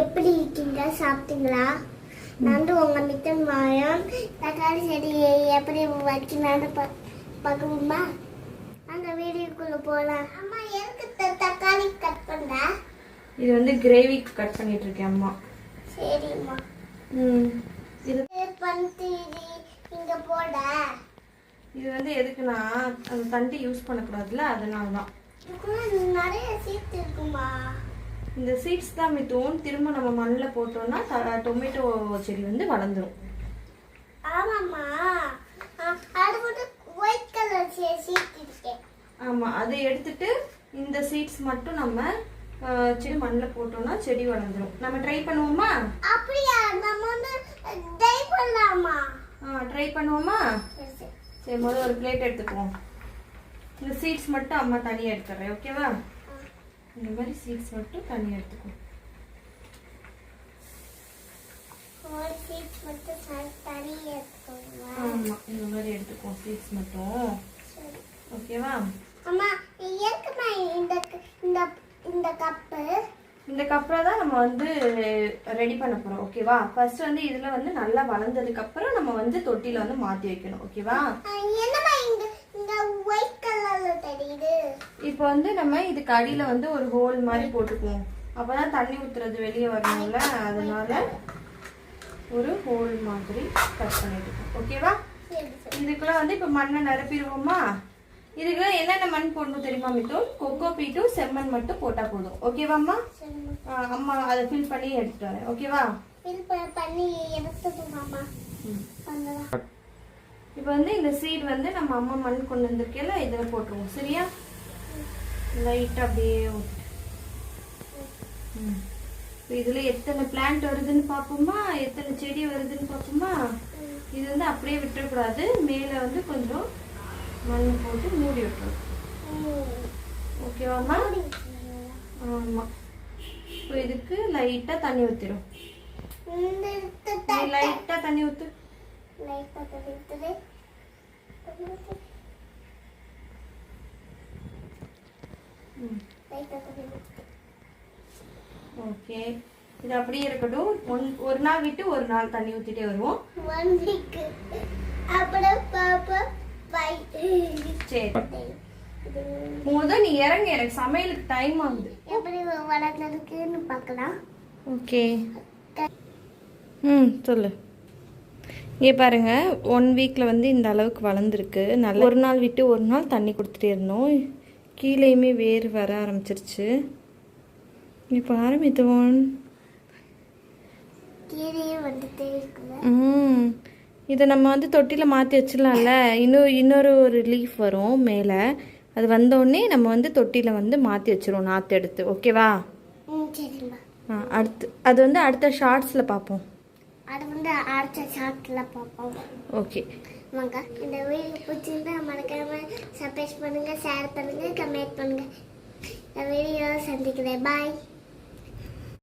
எப்படி இருக்கீங்க? சாப்பிட்டீங்களா? நான் வந்து உங்க மித்தன் மாயம். தக்காளி செடி எப்படி வைக்கலான்னு பார்க்கணுமா? அந்த வீடியோக்குள்ள போலாம். அம்மா எதுக்கு தக்காளி கட் பண்ண இது வந்து கிரேவிக்கு கட் பண்ணிட்டு இருக்கேன் அம்மா. சரிம்மா. ம். இது பண்ணிட்டு இங்க போட. இது வந்து எதுக்குன்னா அந்த தண்டி யூஸ் பண்ணக்கூடாதுல அதனால தான் நிறைய சீட் இருக்குமா? இந்த சீட்ஸ் தான் மித்துவோம். திரும்ப நம்ம மண்ணில் போட்டோம்னா டொமேட்டோ செடி வந்து வளர்ந்துரும். ஆமாம்மா. அது மட்டும் ஒயிட் கலர் சீட் ஆமாம் அதை எடுத்துட்டு இந்த சீட்ஸ் மட்டும் நம்ம செடி மண்ணில் போட்டோம்னா செடி வளர்ந்துரும். நம்ம ட்ரை பண்ணுவோமா? அப்படியா? நம்ம வந்து டை பண்ணலாமா? ட்ரை பண்ணுவோமா? சரி, சரி. சரி முதல்ல ஒரு பிளேட் எடுத்துக்குவோம். இந்த சீட்ஸ் மட்டும் அம்மா தனியாக எடுத்துறேன் ஓகேவா இந்த மாதிரி சீட்ஸ் மட்டும் தனியாக எடுத்துக்கோங்க. ஆமாம் இந்த மாதிரி எடுத்துக்குவோம் சீட்ஸ் மட்டும். சரி. ஓகேவா அம்மா எதுக்குமா இந்த இந்த இந்த கப்பு இந்த கப்பில் தான் நம்ம வந்து ரெடி பண்ண போகிறோம் ஓகேவா ஃபர்ஸ்ட் வந்து இதில் வந்து நல்லா வளர்ந்ததுக்கு அப்புறம் நம்ம வந்து தொட்டியில் வந்து மாற்றி வைக்கணும் ஓகேவா என்னம்மா இந்த இந்த ஒயிட் இப்போ வந்து நம்ம இதுக்கு அடியில் வந்து ஒரு ஹோல் மாதிரி போட்டுக்குவோம். அப்போ தான் தண்ணி ஊற்றுறது வெளியே வரணும்ல அதனால ஒரு ஹோல் மாதிரி கட் பண்ணிட்டுருக்கோம் ஓகேவா? இதுக்குள்ள வந்து இப்போ மண்ணை நிரப்பிடுவோமா? இதுக்குள்ள என்னென்ன மண் போடணும் தெரியுமா மித்தூன் கொக்கோ பீட்டும் செம்மண் மட்டும் போட்டால் போதும். ஓகேவாம்மா? அம்மா அதை ஃபில் பண்ணி எடுத்துட்டு வரேன். ஓகேவா? ஃபில் பண்ணி பண்ணலாம் இப்போ வந்து இந்த சீட் வந்து நம்ம அம்மா மண் கொண்டு வந்திருக்கேல இதில் போட்டுருவோம். சரியா? லைட்டாக அப்படியே இப்போ இதில் எத்தனை பிளான்ட் வருதுன்னு பார்ப்போமா? எத்தனை செடி வருதுன்னு பார்ப்போமா? இது வந்து அப்படியே விட்டுறக்கூடாது. மேலே வந்து கொஞ்சம் மண் போட்டு மூடி விட்டுரும். ஓகேவாம்மா? ஆமாம் இப்போ இதுக்கு லைட்டாக தண்ணி ஊற்றிடும் லைட்டாக தண்ணி ஊற்று ம் லைட்டா தெரியுது ஓகே இது அப்படியே இருக்கட்டும். ஒன் ஒரு நாள் விட்டு ஒரு நாள் தண்ணி ஊற்றிட்டே வருவோம். ஒன் வீக் அப்புறம் பாப்பா பை சரி. முதல் நீ இறங்க. எனக்கு சமையலுக்கு டைம் ஆகுது. எப்படி வளர்ந்ததுக்குன்னு பார்க்கலாம். ஓகே ம் சொல்லு. இங்கே பாருங்க ஒன் வீக்கில் வந்து இந்த அளவுக்கு வளர்ந்துருக்கு. நல்ல ஒரு நாள் விட்டு ஒரு நாள் தண்ணி கொடுத்துட்டே இருந்தோம். கீழேயுமே வேர் வர ஆரம்பிச்சிருச்சு. இப்போ ஆரம்பித்துவோம் ம். இதை நம்ம வந்து தொட்டியில் மாற்றி வச்சிடலாம்ல. இன்னும் இன்னொரு ஒரு லீஃப் வரும் மேலே. அது வந்தோடனே நம்ம வந்து தொட்டியில் வந்து மாற்றி வச்சிருவோம் நாற்று எடுத்து. ஓகேவா ஆ அடுத்து அது வந்து அடுத்த ஷார்ட்ஸில் பார்ப்போம். அது வந்து அடுத்த ஷார்ட்டில் பார்ப்போம். ஓகே. வாங்க இந்த வீடியோ பிடிச்சிருந்தா மறக்காம சப்ஸ்கிரைப் பண்ணுங்க ஷேர் பண்ணுங்க கமெண்ட் பண்ணுங்க. இந்த வீடியோ சந்திக்கிறேன். பாய்